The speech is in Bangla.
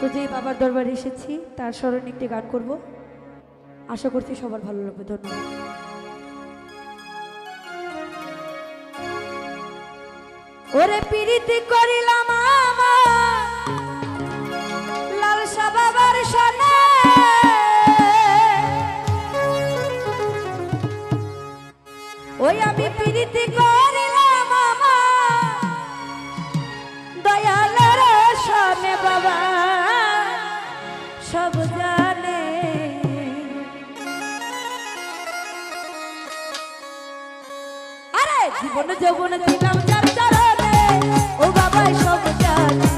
তো যেই বাবার দরবারে এসেছি, তার স্মরণে একটি গান করব। আশা করছি সবার ভালো লাগবে। ধন্যবাদ। ওরে পিরিতি করিলাম ওই আমি জীবন যৌবন দিলাম যার চরণে ও বাবাই সব জানে।